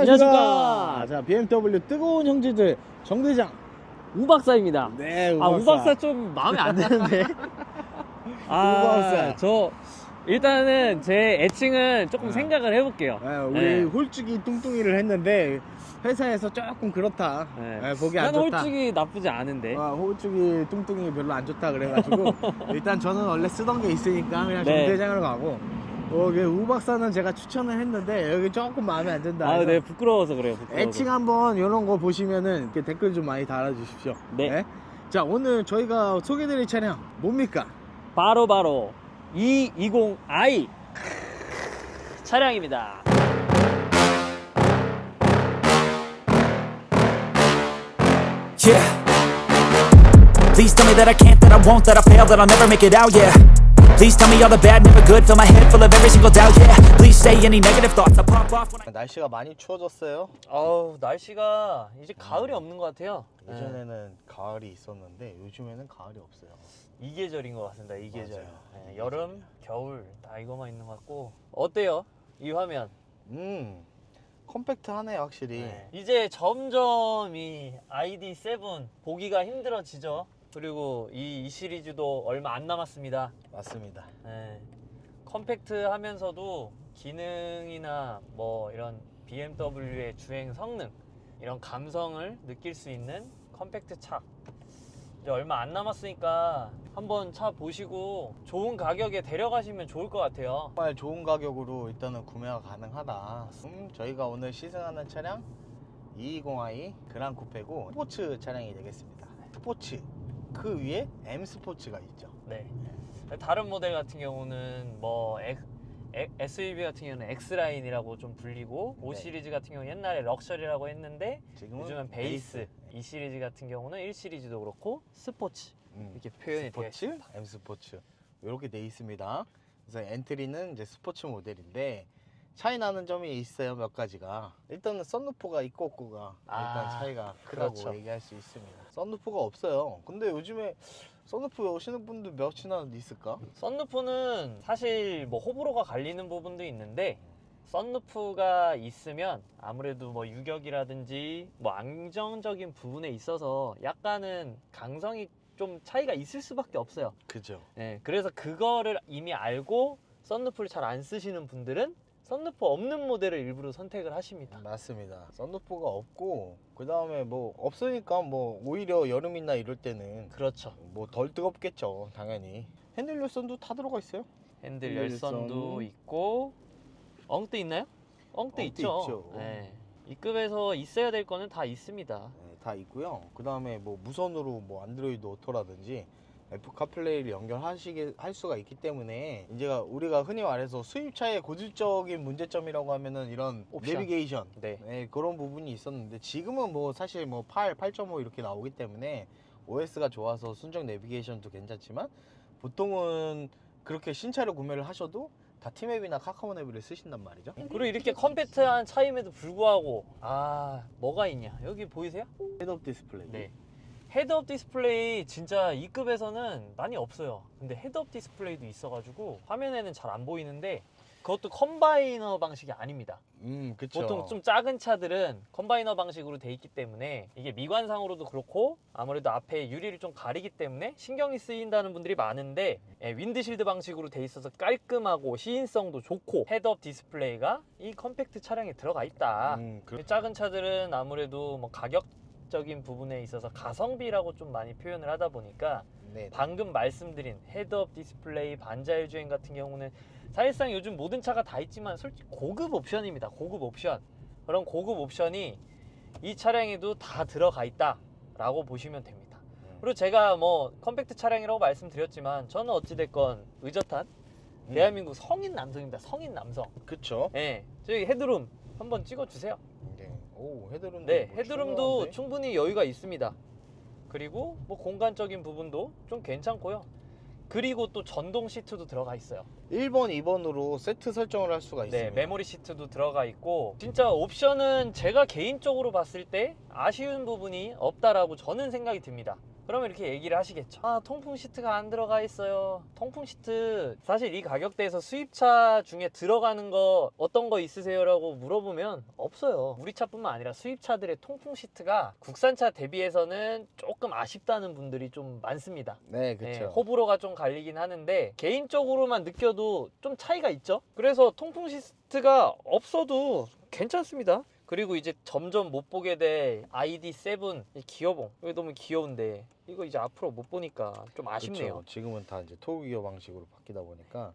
안녕하십니까. 자, BMW 뜨거운 형제들 정대장. 우박사입니다. 네, 아 우박사 좀 마음에 안 드는데. 아, 우박사. 저 일단은 제 애칭은 조금 아. 생각을 해볼게요. 네, 우리 네. 홀쭉이 뚱뚱이를 했는데 회사에서 조금 그렇다. 네. 네, 보기 안 난 좋다. 홀쭉이 나쁘지 않은데. 아, 홀쭉이 뚱뚱이 별로 안 좋다 그래가지고 일단 저는 원래 쓰던 게 있으니까 그냥 네. 정대장으로 가고 어, 그 우박사는 제가 추천을 했는데 여기 조금 마음에 안 든다. 아, 해서 네 부끄러워서 그래요. 부끄러워서. 애칭 한번 이런 거 보시면은 이렇게 댓글 좀 많이 달아주십시오. 네. 자 오늘 저희가 소개드릴 차량 뭡니까? 바로 바로 220i 차량입니다. Yeah. Please tell me that I can't, that I won't, that I fail, that I'll never make it out, yeah. Please tell me all the bad, never good, fill my head full of every single doubt, yeah. Please say any negative thoughts, I pop off when I. 날씨가 많이 추워졌어요. 어우 날씨가 이제 가을이 없는 것 같아요. 네. 예전에는 가을이 있었는데 요즘에는 가을이 없어요. 이 계절인 것 같습니다. 이 계절. 맞아요. 네, 여름, 겨울 다 이거만 있는 것 같고 어때요? 이 화면. 음 컴팩트하네 확실히. 네. 이제 점점 이 ID7 보기가 힘들어지죠. 그리고 이, 이 시리즈도 얼마 안 남았습니다. 맞습니다. 네. 컴팩트 하면서도 기능이나 뭐 이런 BMW의 주행 성능 이런 감성을 느낄 수 있는 컴팩트 차 이제 얼마 안 남았으니까 한번 차 보시고 좋은 가격에 데려가시면 좋을 것 같아요. 정말 좋은 가격으로 일단은 구매가 가능하다. 음, 저희가 오늘 시승하는 차량 220i 그란 쿠페고 스포츠 차량이 되겠습니다. 스포츠 그 위에 M 스포츠가 있죠. 네. 다른 모델 같은 경우는 뭐 X, SUV 같은 경우는 X 라인이라고 좀 불리고 5 네. 시리즈 같은 경우 옛날에 럭셔리라고 했는데 지금은 요즘은 베이스. 이 시리즈 같은 경우는 1 시리즈도 그렇고 스포츠 음, 이렇게 표현이 되어 스포츠, 있습니다. M 스포츠 이렇게 돼 있습니다. 그래서 엔트리는 이제 스포츠 모델인데 차이 나는 점이 있어요 몇 가지가. 일단은 썬루프가 있고 없고가 일단 아, 차이가 크다고 그렇죠. 얘기할 수 있습니다. 썬루프가 없어요. 근데 요즘에 썬루프 오시는 분들 몇이나 있을까? 썬루프는 사실 뭐 호불호가 갈리는 부분도 있는데 썬루프가 있으면 아무래도 뭐 유격이라든지 뭐 안정적인 부분에 있어서 약간은 강성이 좀 차이가 있을 수밖에 없어요. 그죠. 네, 그래서 그거를 이미 알고 썬루프를 잘 안 쓰시는 분들은 썬루프 없는 모델을 일부러 선택을 하십니다. 맞습니다. 썬루프가 없고 그 다음에 뭐 없으니까 뭐 오히려 여름이나 이럴 때는 그렇죠. 뭐 덜 뜨겁겠죠 당연히. 핸들 열선도 다 들어가 있어요. 핸들 핸들 열선도 열선. 있고 엉뜨 있나요? 엉뜨 엉뜨 있죠. 있죠. 네. 이 급에서 있어야 될 거는 다 있습니다. 네, 다 있고요. 그 다음에 뭐 무선으로 뭐 안드로이드 오토라든지 애플 카플레이를 연결하시게 할 수가 있기 때문에 이제가 우리가 흔히 말해서 수입차의 고질적인 문제점이라고 하면은 이런 옵션. 내비게이션 네. 네, 그런 부분이 있었는데 지금은 뭐 사실 뭐 8, 8.5 이렇게 나오기 때문에 OS가 좋아서 순정 내비게이션도 괜찮지만 보통은 그렇게 신차를 구매를 하셔도 다 티맵이나 카카오 내비를 쓰신단 말이죠. 그리고 이렇게 컴팩트한 차임에도 불구하고 아 뭐가 있냐 여기 보이세요? 헤드업 디스플레이. 네 헤드업 디스플레이 진짜 이 급에서는 많이 없어요. 근데 헤드업 디스플레이도 있어가지고 화면에는 잘 안 보이는데 그것도 컴바이너 방식이 아닙니다. 음, 그쵸. 보통 좀 작은 차들은 컴바이너 방식으로 돼 있기 때문에 이게 미관상으로도 그렇고 아무래도 앞에 유리를 좀 가리기 때문에 신경이 쓰인다는 분들이 많은데 예, 윈드실드 방식으로 돼 있어서 깔끔하고 시인성도 좋고 헤드업 디스플레이가 이 컴팩트 차량에 들어가 있다. 음, 그, 작은 차들은 아무래도 뭐 가격 적인 부분에 있어서 가성비라고 좀 많이 표현을 하다 보니까 네. 방금 말씀드린 헤드업 디스플레이 반자율 주행 같은 경우는 사실상 요즘 모든 차가 다 있지만 솔직히 고급 옵션입니다. 고급 옵션. 그런 고급 옵션이 이 차량에도 다 들어가 있다라고 보시면 됩니다. 음. 그리고 제가 뭐 컴팩트 차량이라고 말씀드렸지만 저는 어찌됐건 의젓한 음. 대한민국 성인 남성입니다. 성인 남성. 그쵸. 예. 저희 헤드룸 한번 찍어주세요. 네. 오, 헤드룸도. 네, 뭐 헤드룸도 충분한데? 충분히 여유가 있습니다. 그리고 뭐 공간적인 부분도 좀 괜찮고요. 그리고 또 전동 시트도 들어가 있어요. 1번, 2번으로 세트 설정을 할 수가 네, 있습니다. 메모리 시트도 들어가 있고 진짜 옵션은 제가 개인적으로 봤을 때 아쉬운 부분이 없다라고 저는 생각이 듭니다. 그러면 이렇게 얘기를 하시겠죠. 아, 통풍 시트가 안 들어가 있어요. 통풍 시트 사실 이 가격대에서 수입차 중에 들어가는 거 어떤 거 있으세요 라고 물어보면 없어요. 우리 차뿐만 아니라 수입차들의 통풍 시트가 국산차 대비해서는 조금 아쉽다는 분들이 좀 많습니다. 네, 네, 그렇죠. 호불호가 좀 갈리긴 하는데 개인적으로만 느껴도 좀 차이가 있죠. 그래서 통풍 시스트가 없어도 괜찮습니다. 그리고 이제 점점 못 보게 될 ID7 이 기어봉 이거 너무 귀여운데 이거 이제 앞으로 못 보니까 좀 아쉽네요. 그쵸. 지금은 다 이제 토기어 방식으로 바뀌다 보니까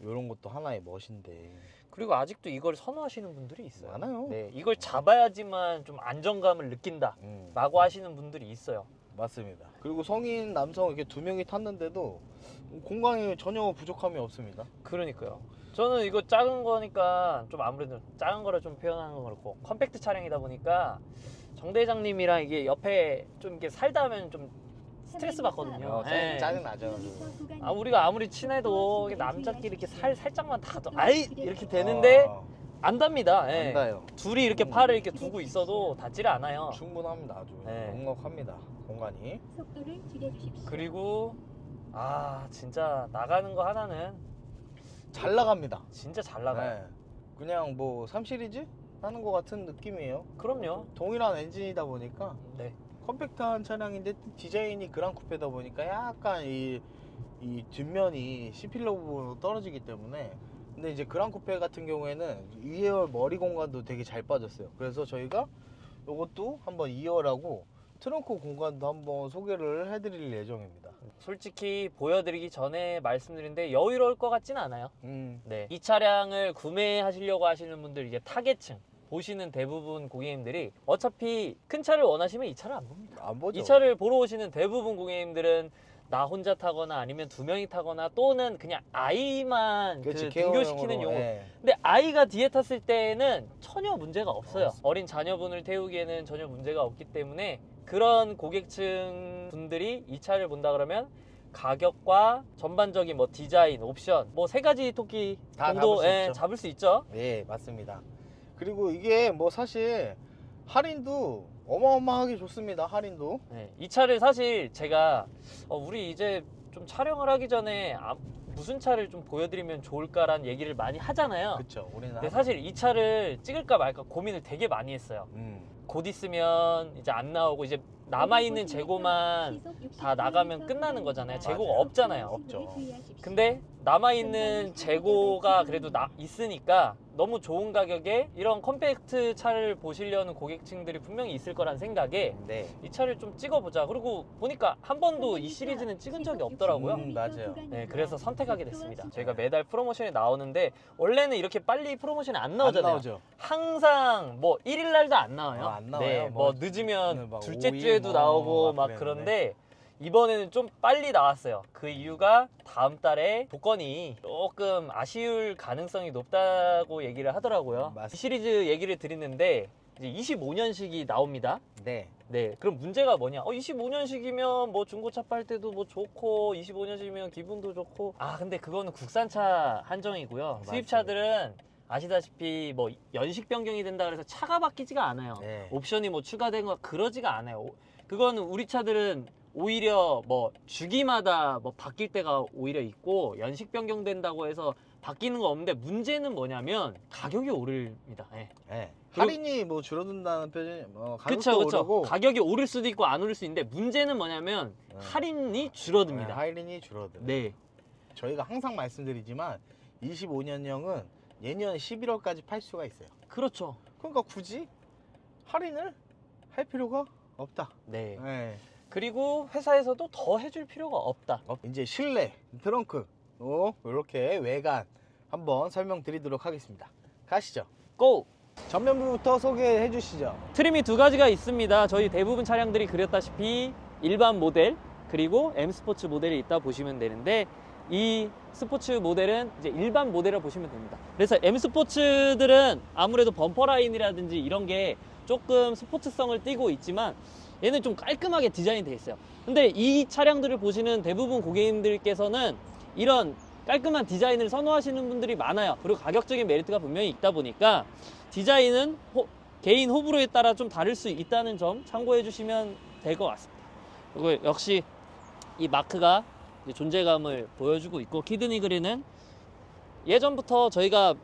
이런 것도 하나의 멋인데 그리고 아직도 이걸 선호하시는 분들이 있어요. 많아요. 네, 이걸 잡아야지만 좀 안정감을 느낀다. 음, 라고 하시는 분들이 있어요. 맞습니다. 그리고 성인 남성 이렇게 두 명이 탔는데도 공간이 전혀 부족함이 없습니다. 그러니까요. 저는 이거 작은 거니까 좀 아무래도 작은 거를 좀 표현하는 건 그렇고 컴팩트 차량이다 보니까 정 대장님이랑 이게 옆에 좀 이렇게 살다 하면 좀 스트레스 받거든요. 어, 짜- 예. 짜증 나죠. 아 우리가 아무리 친해도 이게 남자끼리 이렇게 살 살짝만 닿아도 아이 이렇게 되는데 아, 안 답니다. 예. 안다요. 둘이 이렇게 팔을 이렇게 두고 있어도 닿질 않아요. 충분합니다. 아주 네. 넉넉합니다. 공간이. 속도를 줄여주십시오. 그리고 아 진짜 나가는 거 하나는 잘 나갑니다. 진짜 잘 나가요. 네. 그냥 뭐 3시리즈 하는 것 같은 느낌이에요. 그럼요. 동일한 엔진이다 보니까 네. 컴팩트한 차량인데 디자인이 그랑 쿠페다 보니까 약간 이, 이 뒷면이 C필러 부분으로 떨어지기 때문에 근데 이제 그랑 쿠페 같은 경우에는 2열 머리 공간도 되게 잘 빠졌어요. 그래서 저희가 이것도 한번 2열하고 트렁크 공간도 한번 소개를 해드릴 예정입니다. 솔직히 보여드리기 전에 말씀드린데 여유로울 것 같지는 않아요. 음, 네. 이 차량을 구매하시려고 하시는 분들 이제 타겟층 보시는 대부분 고객님들이 어차피 큰 차를 원하시면 이 차를 안 봅니다. 안 보죠. 이 차를 보러 오시는 대부분 고객님들은 나 혼자 타거나 아니면 두 명이 타거나 또는 그냥 아이만 그 그렇지, 등교시키는 케어용으로, 용으로 예. 근데 아이가 뒤에 탔을 때는 전혀 문제가 없어요. 없습니다. 어린 자녀분을 태우기에는 전혀 문제가 없기 때문에 그런 고객층 분들이 이 차를 본다 그러면 가격과 전반적인 뭐 디자인, 옵션 뭐 세 가지 토끼 다 정도 잡을 수 예, 있죠. 잡을 수 있죠. 예, 맞습니다. 그리고 이게 뭐 사실 할인도 어마어마하게 좋습니다. 할인도. 네, 이 차를 사실 제가 어, 우리 이제 좀 촬영을 하기 전에 아, 무슨 차를 좀 보여드리면 좋을까라는 얘기를 많이 하잖아요. 그쵸. 우리는 근데 한- 사실 이 차를 찍을까 말까 고민을 되게 많이 했어요. 음. 곧 있으면 이제 안 나오고 이제 남아 있는 재고만 다 나가면 끝나는 거잖아요. 재고가 맞아요. 없잖아요. 없죠. 근데 남아 있는 재고가 그래도 나 있으니까 너무 좋은 가격에 이런 컴팩트 차를 보시려는 고객층들이 분명히 있을 거란 생각에 네. 이 차를 좀 찍어보자. 그리고 보니까 한 번도 이 시리즈는 찍은 적이 없더라고요. 음, 맞아요. 네, 그래서 선택하게 됐습니다. 저희가 매달 프로모션이 나오는데 원래는 이렇게 빨리 프로모션이 안 나오잖아요. 안 나오죠. 항상 뭐 1일 날도 안 나와요. 아, 안 나와요. 네, 뭐, 뭐 늦으면 네, 막 둘째 5일 주에도 뭐 나오고 막 막. 그런데 이번에는 좀 빨리 나왔어요. 그 이유가 다음 달에 복권이 조금 아쉬울 가능성이 높다고 얘기를 하더라고요. 맞습니다. 이 시리즈 얘기를 드리는데 이제 25년식이 나옵니다. 네. 네, 그럼 문제가 뭐냐? 어, 25년식이면 뭐 중고차 팔 때도 뭐 좋고, 25년식이면 기분도 좋고. 아, 근데 그거는 국산차 한정이고요. 수입차들은 아시다시피 뭐 연식 변경이 된다 그래서 차가 바뀌지가 않아요. 네. 옵션이 뭐 추가된 거 그러지가 않아요. 오- 그거는 우리 차들은 오히려 뭐 주기마다 뭐 바뀔 때가 오히려 있고 연식 변경된다고 해서 바뀌는 거 없는데 문제는 뭐냐면 가격이 오릅니다. 예. 네. 그리고- 할인이 뭐 줄어든다는 표현이 뭐 가격도 그쵸 그쵸 오르고 가격이 오를 수도 있고 안 오를 수 있는데 문제는 뭐냐면 네. 할인이 네, 줄어듭니다 할인이 줄어든. 네 저희가 항상 말씀드리지만 25년형은 내년 11월까지 팔 수가 있어요. 그렇죠 그러니까 굳이 할인을 할 필요가 없다. 네 네. 그리고 회사에서도 더 해줄 필요가 없다 어, 이제 실내 트렁크 어, 이렇게 외관 한번 설명드리도록 하겠습니다. 가시죠. 고! 전면부부터 소개해 주시죠. 트림이 두 가지가 있습니다 저희 대부분 차량들이 그렸다시피 일반 모델 그리고 M 스포츠 모델이 있다 보시면 되는데 이 스포츠 모델은 이제 일반 모델을 보시면 됩니다. 그래서 M 스포츠들은 아무래도 범퍼 라인이라든지 이런 게 조금 스포츠성을 띠고 있지만 얘는 좀 깔끔하게 디자인이 되어 있어요. 근데 이 차량들을 보시는 대부분 고객님들께서는 이런 깔끔한 디자인을 선호하시는 분들이 많아요. 그리고 가격적인 메리트가 분명히 있다 보니까 디자인은 호- 개인 호불호에 따라 좀 다를 수 있다는 점 참고해 주시면 될 것 같습니다. 그리고 역시 이 마크가 존재감을 보여주고 있고 키드니 그린은 예전부터 저희가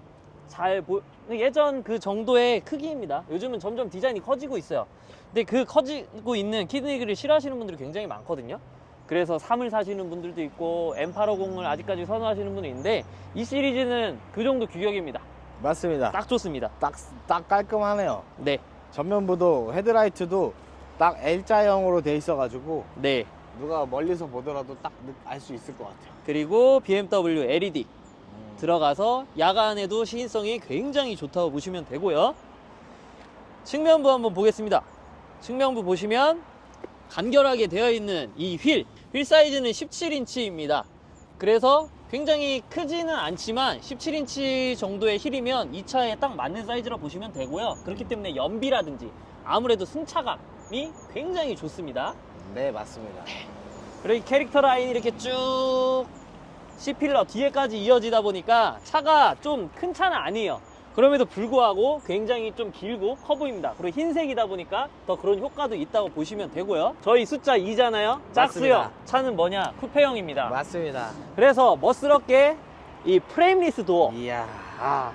잘 보, 예전 그 정도의 크기입니다. 요즘은 점점 디자인이 커지고 있어요. 근데 그 커지고 있는 키드니 그릴 싫어하시는 분들이 굉장히 많거든요. 그래서 3을 사시는 분들도 있고 M850을 아직까지 선호하시는 분도 있는데 이 시리즈는 그 정도 규격입니다. 맞습니다. 딱 좋습니다. 딱, 딱 깔끔하네요. 네, 전면부도 헤드라이트도 딱 L자형으로 돼 있어가지고 네. 누가 멀리서 보더라도 딱 알 수 있을 것 같아요. 그리고 BMW LED 들어가서 야간에도 시인성이 굉장히 좋다고 보시면 되고요. 측면부 한번 보겠습니다. 측면부 보시면 간결하게 되어 있는 이 휠, 휠 사이즈는 17인치입니다. 그래서 굉장히 크지는 않지만 17인치 정도의 휠이면 이 차에 딱 맞는 사이즈라 보시면 되고요. 그렇기 때문에 연비라든지 아무래도 승차감이 굉장히 좋습니다. 네, 맞습니다. 그리고 이 캐릭터 라인이 이렇게 쭉 C필러 뒤에까지 이어지다 보니까 차가 좀 큰 차는 아니에요. 그럼에도 불구하고 굉장히 좀 길고 커 보입니다. 그리고 흰색이다 보니까 더 그런 효과도 있다고 보시면 되고요. 저희 숫자 2잖아요. 짝수형. 맞습니다. 차는 뭐냐? 쿠페형입니다. 맞습니다. 그래서 멋스럽게 이 프레임리스 도어. 이야. 아.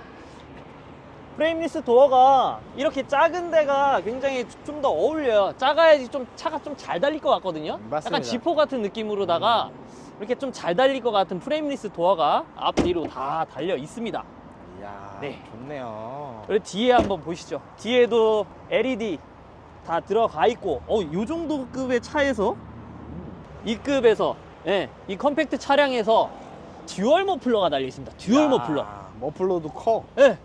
프레임리스 도어가 이렇게 작은 데가 굉장히 좀 더 어울려요. 작아야지 좀 차가 좀 잘 달릴 것 같거든요. 맞습니다. 약간 지포 같은 느낌으로다가 이렇게 좀 잘 달릴 것 같은 프레임리스 도어가 앞뒤로 다 달려 있습니다. 이야. 네. 좋네요. 그리고 뒤에 한번 보시죠. 뒤에도 LED 다 들어가 있고, 어, 요 정도 급의 차에서 이 급에서, 예, 이 컴팩트 차량에서 듀얼 머플러가 달려 있습니다. 듀얼 야, 머플러. 머플러도 커. 예,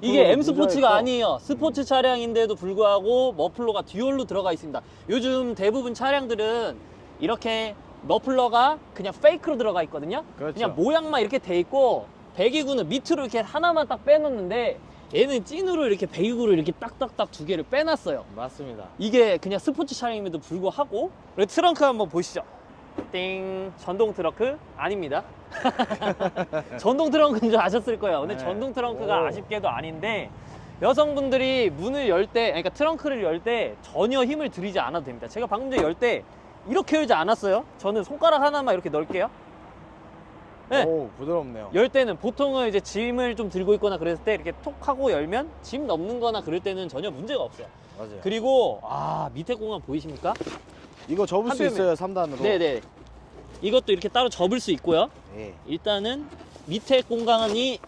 이게 M 스포츠가 커. 아니에요. 스포츠 차량인데도 불구하고 머플러가 듀얼로 들어가 있습니다. 요즘 대부분 차량들은 이렇게 머플러가 그냥 페이크로 들어가 있거든요. 그렇죠. 냥 모양만 이렇게 돼 있고 배기구는 밑으로 이렇게 하나만 딱 빼놓는데 얘는 찐으로 이렇게 배기구를 이렇게 딱딱딱 두 개를 빼놨어요. 맞습니다. 이게 그냥 스포츠 차량임에도 불구하고 트렁크 한번 보시죠. 띵 전동 트렁크 아닙니다. 전동 트렁크인 줄 아셨을 거예요. 근데 네. 전동 트렁크가 오. 아쉽게도 아닌데 여성분들이 문을 열 때, 그러니까 트렁크를 열 때 전혀 힘을 들이지 않아도 됩니다. 제가 방금 전에 열 때 이렇게 열지 않았어요. 저는 손가락 하나만 이렇게 넣을게요. 네. 오, 부드럽네요. 열 때는 보통은 이제 짐을 좀 들고 있거나 그랬을 때 이렇게 톡 하고 열면 짐 넘는 거나 그럴 때는 전혀 문제가 없어요. 맞아요. 그리고 아 밑에 공간 보이십니까? 이거 접을 한수 있어요, 3단으로. 네네. 이것도 이렇게 따로 접을 수 있고요. 예. 일단은 밑에 공간이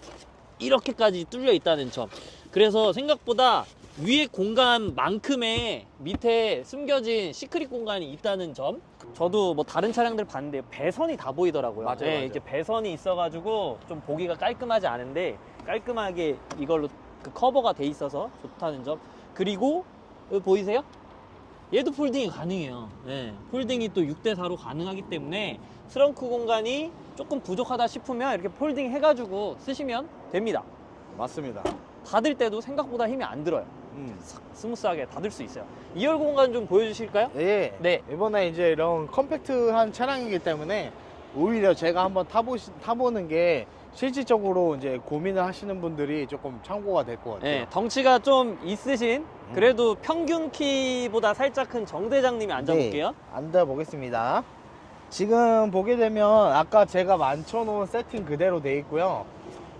이렇게까지 뚫려 있다는 점. 그래서 생각보다 위에 공간만큼의 밑에 숨겨진 시크릿 공간이 있다는 점. 저도 뭐 다른 차량들 봤는데 배선이 다 보이더라고요. 맞아요, 네, 맞아요. 이렇게 배선이 있어가지고 좀 보기가 깔끔하지 않은데 깔끔하게 이걸로 그 커버가 돼 있어서 좋다는 점. 그리고 여기 보이세요? 얘도 폴딩이 가능해요. 네. 폴딩이 또 6대4로 가능하기 때문에 트렁크 공간이 조금 부족하다 싶으면 이렇게 폴딩 해가지고 쓰시면 됩니다. 맞습니다. 닫을 때도 생각보다 힘이 안 들어요. 음. 싹 스무스하게 닫을 수 있어요. 2열 공간 좀 보여주실까요? 예. 네. 이번에 이제 이런 컴팩트한 차량이기 때문에 오히려 제가 한번 타보시, 타보는 게 실질적으로 이제 고민을 하시는 분들이 조금 참고가 될 것 같아요. 네, 덩치가 좀 있으신 그래도 평균 키보다 살짝 큰 정 대장님이 앉아볼게요. 네, 앉아보겠습니다. 지금 보게 되면 아까 제가 만쳐놓은 세팅 그대로 돼 있고요.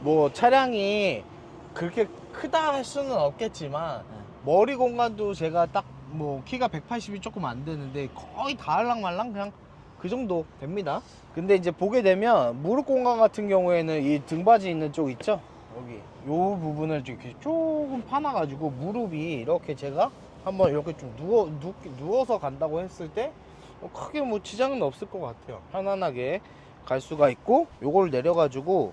뭐 차량이 그렇게 크다 할 수는 없겠지만 네. 머리 공간도 제가 딱 뭐 키가 180이 조금 안 되는데 거의 다 알랑말랑 그냥 그 정도 됩니다. 근데 이제 보게 되면 무릎 공간 같은 경우에는 이 등받이 있는 쪽 있죠? 여기 요 부분을 좀 이렇게 조금 파놔가지고 무릎이 이렇게 제가 한번 이렇게 좀 누워 누, 누워서 간다고 했을 때 어, 크게 뭐 지장은 없을 것 같아요. 편안하게 갈 수가 있고 요걸 내려 가지고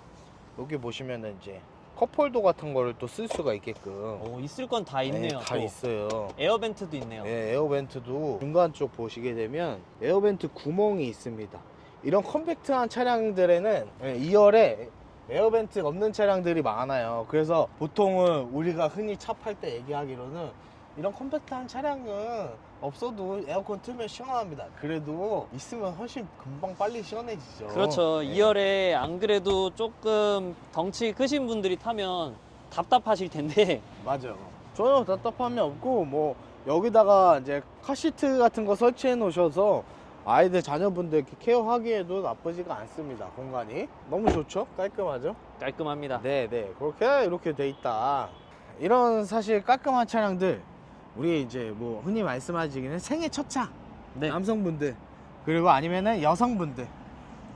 여기 보시면은 이제 컵홀더 같은 거를 또 쓸 수가 있게끔 오, 있을 건다 있네요. 네, 다 또. 있어요. 에어벤트도 있네요. 네, 에어벤트도 중간 쪽 보시게 되면 에어벤트 구멍이 있습니다. 이런 컴팩트한 차량들에는 2열에 에어벤트 없는 차량들이 많아요. 그래서 보통은 우리가 흔히 차 팔 때 얘기하기로는 이런 컴팩트한 차량은 없어도 에어컨 틀면 시원합니다. 그래도 있으면 훨씬 금방 빨리 시원해지죠. 그렇죠. 네. 2열에 안 그래도 조금 덩치 크신 분들이 타면 답답하실 텐데 맞아요. 전혀 답답함이 없고 뭐 여기다가 이제 카시트 같은 거 설치해 놓으셔서 아이들 자녀분들 이렇게 케어하기에도 나쁘지가 않습니다. 공간이 너무 좋죠? 깔끔하죠? 깔끔합니다. 네, 네. 그렇게 이렇게 돼 있다. 이런 사실 깔끔한 차량들 우리 이제 뭐 흔히 말씀하시기는 생애 첫 차. 네. 남성분들 그리고 아니면은 여성분들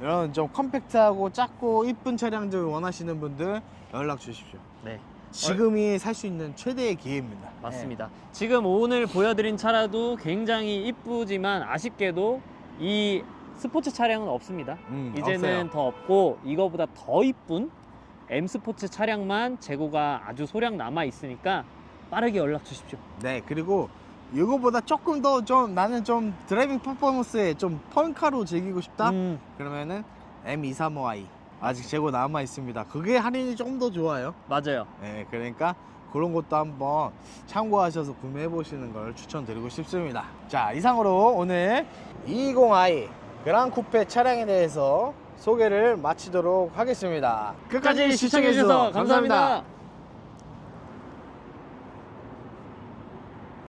이런 좀 컴팩트하고 작고 이쁜 차량들 원하시는 분들 연락 주십시오. 네. 지금이 살 수 있는 최대의 기회입니다. 맞습니다. 지금 오늘 보여드린 차라도 굉장히 이쁘지만 아쉽게도 이 스포츠 차량은 없습니다. 음, 이제는 없어요. 더 없고 이거보다 더 이쁜 M 스포츠 차량만 재고가 아주 소량 남아 있으니까 빠르게 연락 주십시오. 네 그리고 이거보다 조금 더 좀 나는 좀 드라이빙 퍼포먼스에 좀 펑카로 즐기고 싶다. 음, 그러면은 M235i 아직 재고 남아 있습니다. 그게 할인이 좀더 좋아요. 맞아요. 네, 그러니까 그런 것도 한번 참고하셔서 구매해 보시는 걸 추천드리고 싶습니다. 자, 이상으로 오늘 220i 그랑 쿠페 차량에 대해서 소개를 마치도록 하겠습니다. 끝까지 시청해 주셔서 감사합니다.